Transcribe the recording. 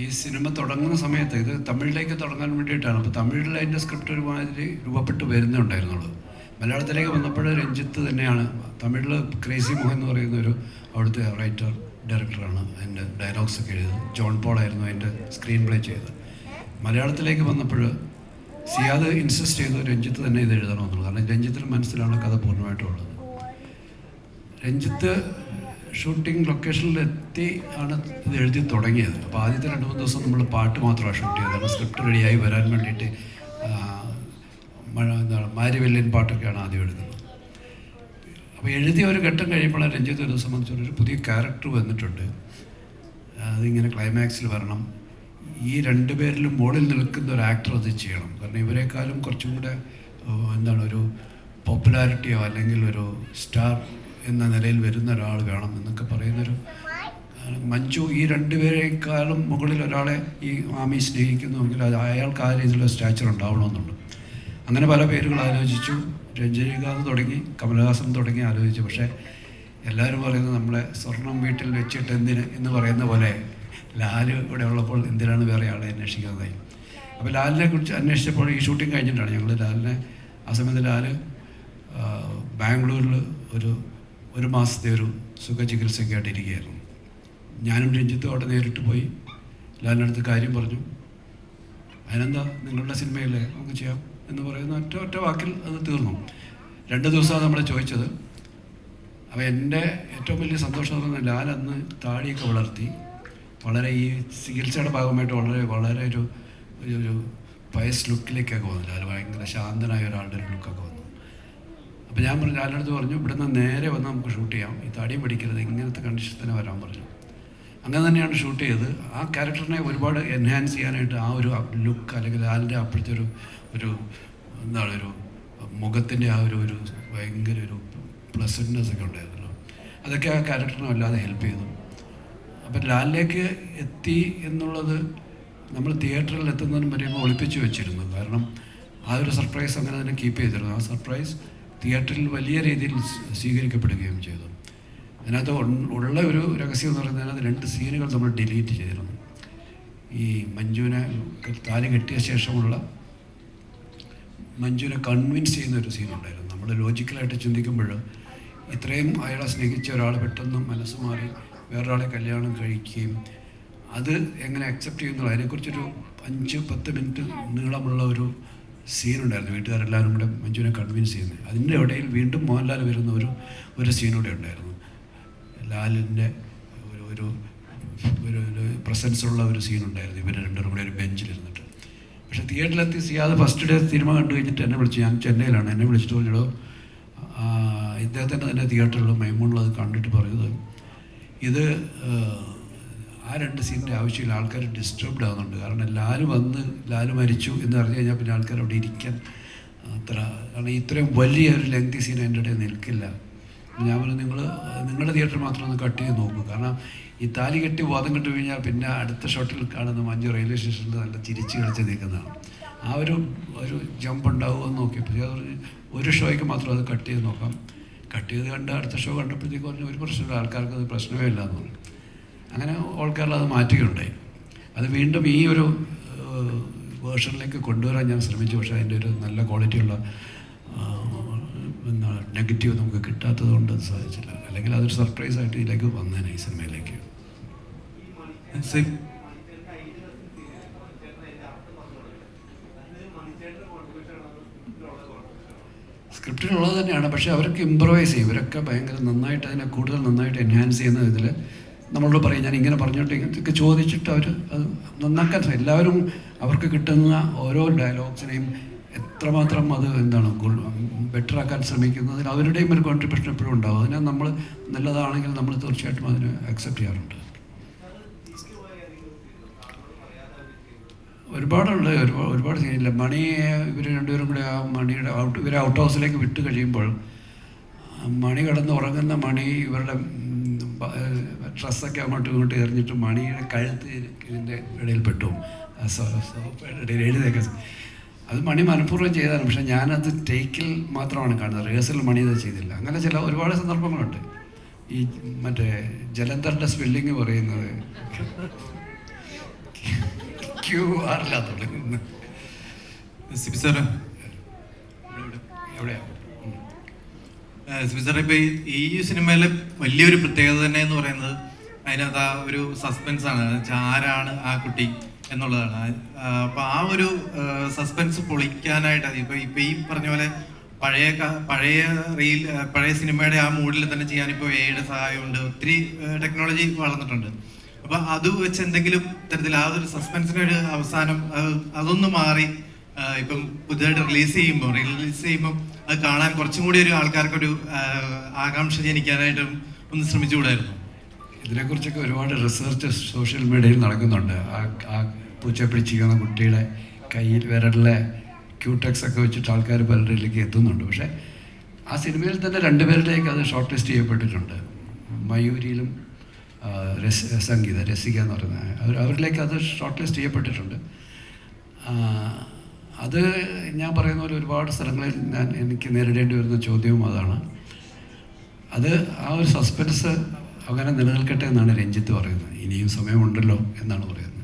ഈ സിനിമ തുടങ്ങുന്ന സമയത്ത് ഇത് തമിഴിലേക്ക് തുടങ്ങാൻ വേണ്ടിയിട്ടാണ്. അപ്പോൾ തമിഴിൽ അതിന്റെ സ്ക്രിപ്റ്റ് ഒരുമാതിരി രൂപപ്പെട്ട് വരുന്നുണ്ടായിരുന്നുള്ളൂ. മലയാളത്തിലേക്ക് വന്നപ്പോൾ രഞ്ജിത്ത് തന്നെയാണ് തമിഴിൽ ക്രേസി മോഹൻ എന്ന് പറയുന്ന ഒരു അവിടുത്തെ റൈറ്റർ ഡയറക്ടറാണ് അതിന്റെ ഡയലോഗ്സ് ഒക്കെ എഴുതിയത്. ജോൺ പോൾ ആയിരുന്നു അതിന്റെ സ്ക്രീൻ പ്ലേ ചെയ്തത്. മലയാളത്തിലേക്ക് വന്നപ്പോൾ സിയാദ് ഇൻസിസ്റ്റ് ചെയ്തു രഞ്ജിത്ത് തന്നെ ഇത് എഴുതണമെന്നുള്ളത്. കാരണം രഞ്ജിത്തിന് മനസ്സിലാണ് കഥ പൂർണമായിട്ടും ഉള്ളത്. രഞ്ജിത്ത് ഷൂട്ടിംഗ് ലൊക്കേഷനിലെത്തി ആണ് ഇത് എഴുതി തുടങ്ങിയത്. അപ്പോൾ ആദ്യത്തെ രണ്ട് മൂന്ന് ദിവസം നമ്മൾ പാട്ട് മാത്രമാണ് ഷൂട്ട് ചെയ്തത്. കാരണം സ്ക്രിപ്റ്റ് റെഡിയായി വരാൻ വേണ്ടിയിട്ട് മഴ എന്താണ് മാരിവെല്ലിൻ പാട്ടൊക്കെയാണ് ആദ്യം എഴുതുന്നത്. അപ്പോൾ എഴുതിയ ഒരു ഘട്ടം കഴിയുമ്പോഴാണ് രഞ്ജിത്ത് ഒരു സംബന്ധിച്ചൊരു ഒരു പുതിയ ക്യാരക്ടർ വന്നിട്ടുണ്ട്. അതിങ്ങനെ ക്ലൈമാക്സിൽ വരണം. ഈ രണ്ട് പേരിലും മുകളിൽ നിൽക്കുന്ന ഒരു ആക്ടർ അത് ചെയ്യണം. കാരണം ഇവരെക്കാളും കുറച്ചും കൂടെ എന്താണ് ഒരു പോപ്പുലാരിറ്റിയോ അല്ലെങ്കിൽ ഒരു സ്റ്റാർ എന്ന നിലയിൽ വരുന്ന ഒരാൾ വേണം എന്നൊക്കെ പറയുന്നൊരു മഞ്ജു ഈ രണ്ടുപേരെക്കാളും മുകളിൽ ഒരാളെ ഈ മാമി സ്നേഹിക്കുന്നുവെങ്കിൽ അത് അയാൾക്ക് ആ രീതിയിലുള്ള സ്റ്റാച്ചർ ഉണ്ടാവണമെന്നുണ്ട്. അങ്ങനെ പല പേരുകൾ ആലോചിച്ചു. രഞ്ജനീകാന്ത് തുടങ്ങി കമലഹാസൻ തുടങ്ങി ആലോചിച്ചു. പക്ഷേ എല്ലാവരും പറയുന്നത് നമ്മളെ സ്വർണം വീട്ടിൽ വെച്ചിട്ട് എന്തിന് എന്ന് പറയുന്ന പോലെ ലാൽ ഇവിടെ ഉള്ളപ്പോൾ എന്തിനാണ് വേറെ ആളെ അന്വേഷിക്കാതായി അപ്പോൾ ലാലിനെ കുറിച്ച് അന്വേഷിച്ചപ്പോൾ ഈ ഷൂട്ടിംഗ് കഴിഞ്ഞിട്ടാണ് ഞങ്ങൾ ലാലിനെ ആ സമയത്ത് ലാൽ ബാംഗ്ലൂരിൽ ഒരു ഒരു മാസത്തെ ഒരു സുഖചികിത്സയ്ക്ക് ഇരിക്കുകയായിരുന്നു ഞാനും രഞ്ജിത്തും അവിടെ നേരിട്ട് പോയി. അടുത്ത് കാര്യം പറഞ്ഞു. അതിനെന്താ നിങ്ങളുടെ സിനിമയല്ലേ? നമുക്ക് ചെയ്യാം. എന്ന് പറയുന്ന ഒറ്റ ഒറ്റ വാക്കിൽ അത് തീർന്നു. രണ്ട് ദിവസമാണ് നമ്മളെ ചോദിച്ചത്. അപ്പോൾ എന്റെ ഏറ്റവും വലിയ സന്തോഷം എന്ന് പറഞ്ഞാൽ ലാൽ അന്ന് താടിയൊക്കെ വളർത്തി. വളരെ ഈ ചികിത്സയുടെ ഭാഗമായിട്ട് വളരെ വളരെ ഒരു ഒരു പയസ് ലുക്കിലേക്കൊക്കെ വന്നു. ലാൽ ഭയങ്കര ശാന്തനായ ഒരാളുടെ ഒരു ലുക്കൊക്കെ വന്നു. അപ്പോൾ ഞാൻ പറഞ്ഞു ലാലിന്റെ പറഞ്ഞു ഇവിടുന്ന് നേരെ വന്ന് നമുക്ക് ഷൂട്ട് ചെയ്യാം. ഈ തടി പിടിക്കരുത് ഇങ്ങനത്തെ കണ്ടീഷൻ തന്നെ വരാൻ പറഞ്ഞു. അങ്ങനെ തന്നെയാണ് ഷൂട്ട് ചെയ്തത് ആ ക്യാരക്ടറിനെ ഒരുപാട് എൻഹാൻസ് ചെയ്യാനായിട്ട് ആ ഒരു ലുക്ക് അല്ലെങ്കിൽ ആലിന്റെ അപ്പോഴത്തെ ഒരു ഒരു എന്താണ് ഒരു മുഖത്തിന്റെ ആ ഒരു ഒരു ഭയങ്കര ഒരു പ്ലസന്റ്നെസ് ഒക്കെ ഉണ്ടായിരുന്നല്ലോ. അതൊക്കെ ആ ക്യാരക്ടറിനെ വല്ലാതെ ഹെൽപ്പ് ചെയ്തു. അപ്പം ലാലിലേക്ക് എത്തി എന്നുള്ളത് നമ്മൾ തിയേറ്ററിൽ എത്തുന്നതിന് പറയുമ്പോൾ ഒളിപ്പിച്ച് വെച്ചിരുന്നു. കാരണം ആ ഒരു സർപ്രൈസ് അങ്ങനെ തന്നെ കീപ്പ് ചെയ്തിരുന്നു. ആ സർപ്രൈസ് തിയേറ്ററിൽ വലിയ രീതിയിൽ സ്വീകരിക്കപ്പെടുകയും ചെയ്തു. അതിനകത്ത് ഉള്ള ഒരു രഹസ്യം എന്ന് പറയുന്നത് അതിനകത്ത് രണ്ട് സീനുകൾ നമ്മൾ ഡിലീറ്റ് ചെയ്തിരുന്നു. ഈ മഞ്ജുവിനെ താലി കെട്ടിയ ശേഷമുള്ള മഞ്ജുവിനെ കൺവിൻസ് ചെയ്യുന്ന ഒരു സീനുണ്ടായിരുന്നു. നമ്മൾ ലോജിക്കലായിട്ട് ചിന്തിക്കുമ്പോൾ ഇത്രയും അയാളെ സ്നേഹിച്ച ഒരാൾ പെട്ടെന്ന് മനസ്സ് മാറി വേറൊരാളെ കല്യാണം കഴിക്കുകയും അത് എങ്ങനെ അക്സെപ്റ്റ് ചെയ്യുന്നുള്ളൂ? അതിനെക്കുറിച്ചൊരു അഞ്ച് പത്ത് മിനിറ്റ് നീളമുള്ള ഒരു സീനുണ്ടായിരുന്നു. വീട്ടുകാരെല്ലാവരും കൂടെ മഞ്ജുവിനെ കൺവിൻസ് ചെയ്യുന്നത്. അതിന്റെ ഇടയിൽ വീണ്ടും മോഹൻലാൽ വരുന്ന ഒരു ഒരു സീനൂടെ ഉണ്ടായിരുന്നു. ലാലിന്റെ ഒരു ഒരു ഒരു ഒരു പ്രസൻസ് ഉള്ള ഒരു സീനുണ്ടായിരുന്നു ഇവരെ രണ്ടുപേരും കൂടെ ഒരു ബെഞ്ചിലിരുന്നിട്ട് പക്ഷേ തിയേറ്ററിലെത്തി സിയാദ് ഫസ്റ്റ് ഡേ സിനിമ കണ്ടു കഴിഞ്ഞിട്ട് എന്നെ വിളിച്ചു. ഞാൻ ചെന്നൈയിലാണ്. എന്നെ വിളിച്ചിട്ട് പറഞ്ഞിടോ ഇദ്ദേഹത്തിന്റെ തന്നെ തിയേറ്ററിൽ മൈമൂണിൽ അത് കണ്ടിട്ട് പറയുന്നത് ഇത് ആ, രണ്ട് സീനിന്റെ ആവശ്യമില്ല. ആൾക്കാർ ഡിസ്റ്റർബ്ഡ് ആകുന്നുണ്ട് കാരണം ലാൽ വന്ന് ലാൽ മരിച്ചു എന്ന് അറിഞ്ഞു കഴിഞ്ഞാൽ പിന്നെ ആൾക്കാർ അവിടെ ഇരിക്കാൻ അത്ര കാരണം ഇത്രയും വലിയ ഒരു ലെങ്തി സീൻ അതിന്റെ ഇടയിൽ നിൽക്കില്ല. ഞാൻ പറഞ്ഞു നിങ്ങൾ നിങ്ങളുടെ തിയേറ്റർ മാത്രം ഒന്ന് കട്ട് ചെയ്ത് നോക്കൂ. കാരണം ഈ താലി കെട്ടി വാദം കെട്ട് കഴിഞ്ഞാൽ പിന്നെ അടുത്ത ഷോട്ടിൽ കാണുന്ന മഞ്ജു റെയിൽവേ സ്റ്റേഷനിൽ നല്ല ചിരിച്ച് കളിച്ച് നിൽക്കുന്നതാണ്. ആ ഒരു ഒരു ജമ്പ് ഉണ്ടാവുമെന്ന് നോക്കിയപ്പോൾ പറഞ്ഞു ഒരു ഷോയ്ക്ക് മാത്രം അത് കട്ട് ചെയ്ത് നോക്കാം. കട്ട് ചെയ്ത് കണ്ട് അടുത്ത ഷോ കണ്ടപ്പോഴത്തേക്ക് പറഞ്ഞു ഒരു പ്രശ്നമില്ല. ആൾക്കാർക്ക് അത് പ്രശ്നമേ ഇല്ല എന്ന് പറഞ്ഞു. അങ്ങനെ കേരള അത് മാറ്റുകയുണ്ടായി അത് വീണ്ടും ഈ ഒരു വേർഷനിലേക്ക് കൊണ്ടുവരാൻ ഞാൻ ശ്രമിച്ചു. പക്ഷേ അതിന്റെ ഒരു നല്ല ക്വാളിറ്റിയുള്ള എന്താണ് നെഗറ്റീവ് നമുക്ക് കിട്ടാത്തത് കൊണ്ട് അത് സാധിച്ചില്ല. അല്ലെങ്കിൽ അതൊരു സർപ്രൈസ് ആയിട്ട് ഇതിലേക്ക് വന്നേനെ ഈ സിനിമയിലേക്ക്. സ്ക്രിപ്റ്റിനുള്ളത് തന്നെയാണ്. പക്ഷേ അവർക്ക് ഇമ്പ്രവൈസ് ചെയ്യും. ഇവരൊക്കെ ഭയങ്കര നന്നായിട്ട് അതിനെ കൂടുതൽ നന്നായിട്ട് എൻഹാൻസ് ചെയ്യുന്ന ഇതിൽ നമ്മളോട് പറയും ഞാൻ ഇങ്ങനെ പറഞ്ഞോട്ടെ ഇതൊക്കെ ചോദിച്ചിട്ട് അവർ അത് നന്നാക്കാൻ എല്ലാവരും അവർക്ക് കിട്ടുന്ന ഓരോ ഡയലോഗ്സിനെയും എത്രമാത്രം അത് എന്താണ് ബെറ്ററാക്കാൻ ശ്രമിക്കുന്നതിന് അവരുടെയും ഒരു കോൺട്രിബ്യൂഷൻ എപ്പോഴും ഉണ്ടാവും. അതിനെ നമ്മൾ നല്ലതാണെങ്കിൽ നമ്മൾ തീർച്ചയായിട്ടും അതിന് അക്സെപ്റ്റ് ചെയ്യാറുണ്ട്. ഒരുപാടുണ്ട് ഒരുപാട് ഒരുപാട് സീനില്ല. മണി ഇവർ രണ്ടുപേരും കൂടെ ആ മണിയുടെ ഔട്ട് ഇവരെ ഔട്ട് ഹൗസിലേക്ക് വിട്ട് കഴിയുമ്പോൾ മണി കടന്ന് ഉറങ്ങുന്ന മണി ഇവരുടെ ഡ്രസ്സൊക്കെ അങ്ങോട്ടും ഇങ്ങോട്ടും എറിഞ്ഞിട്ട് മണിയുടെ കഴുത്ത് ഇതിന്റെ ഇടയിൽ പെട്ടു ഇടയിൽ എഴുതിയൊക്കെ. അത് മണി മനഃപൂർവം ചെയ്തതാണ്. പക്ഷേ ഞാനത് ടേക്കിൽ മാത്രമാണ് കാണുന്നത്. റിഹേഴ്സൽ മണി അത് ചെയ്തില്ല. അങ്ങനെ ചില ഒരുപാട് സന്ദർഭങ്ങളുണ്ട്. ഈ മറ്റേ ജലന്ധറിന്റെ സ്പെല്ലിങ് പറയുന്നത് ക്യൂ ആറില്ലാത്തുള്ളൂ സിബി സാറ്. എവിടെയാ? സാർ ഈ- സിനിമയിലെ വലിയൊരു പ്രത്യേകത തന്നെ എന്ന് പറയുന്നത് അതിനകത്ത് ആ ഒരു സസ്പെൻസ് ആണ്. ആരാണ് ആ കുട്ടി എന്നുള്ളതാണ്. അപ്പോൾ അപ്പൊ ആ ഒരു സസ്പെൻസ് പൊളിക്കാനായിട്ട് ഇപ്പൊ ഇപ്പൊ ഈ പറഞ്ഞ പോലെ പഴയ പഴയ റീൽ പഴയ സിനിമയുടെ ആ മൂഡിൽ തന്നെ ചെയ്യാൻ ഇപ്പോൾ എയുടെ സഹായമുണ്ട്. ഒത്തിരി ടെക്നോളജി വളർന്നിട്ടുണ്ട്. അപ്പൊ അത് വെച്ച് എന്തെങ്കിലും തരത്തിൽ ആ ഒരു സസ്പെൻസിന് ഒരു അവസാനം അത് അതൊന്ന് മാറി ഇപ്പം പുതിയതായിട്ട് റിലീസ് ചെയ്യുമ്പോൾ റിലീസ് ചെയ്യുമ്പോൾ അത് കാണാൻ കുറച്ചും കൂടി ഒരു ആൾക്കാർക്ക് ഒരു ആകാംക്ഷ ജനിക്കാനായിട്ട് ഒന്ന് ശ്രമിച്ചുകൂടായിരുന്നു. ഇതിനെക്കുറിച്ചൊക്കെ ഒരുപാട് റിസർച്ച് സോഷ്യൽ മീഡിയയിൽ നടക്കുന്നുണ്ട്. ആ പൂച്ച പിടിച്ചിരിക്കുന്ന കുട്ടിയുടെ കയ്യിൽ വിരലിലെ ക്യൂടെക്സ് ഒക്കെ വെച്ചിട്ട് ആൾക്കാർ പലരിലേക്ക് എത്തുന്നുണ്ട്. പക്ഷേ ആ സിനിമയിൽ തന്നെ രണ്ടുപേരുടെയൊക്കെ അത് ഷോർട്ട് ലിസ്റ്റ് ചെയ്യപ്പെട്ടിട്ടുണ്ട്. മയൂരിയിലും രസ സംഗീത രസിക എന്ന് പറയുന്ന അവർ അവരിലേക്ക് അത് ഷോർട്ട് ലിസ്റ്റ് ചെയ്യപ്പെട്ടിട്ടുണ്ട്. അത് ഞാൻ പറയുന്ന പോലെ ഒരുപാട് സ്ഥലങ്ങളിൽ ഞാൻ എനിക്ക് നേരിടേണ്ടി വരുന്ന ചോദ്യവും അതാണ്. അത് ആ ഒരു സസ്പെൻസ് അങ്ങനെ നിലനിൽക്കട്ടെ എന്നാണ് രഞ്ജിത്ത് പറയുന്നത്. ഇനിയും സമയമുണ്ടല്ലോ എന്നാണ് പറയുന്നത്.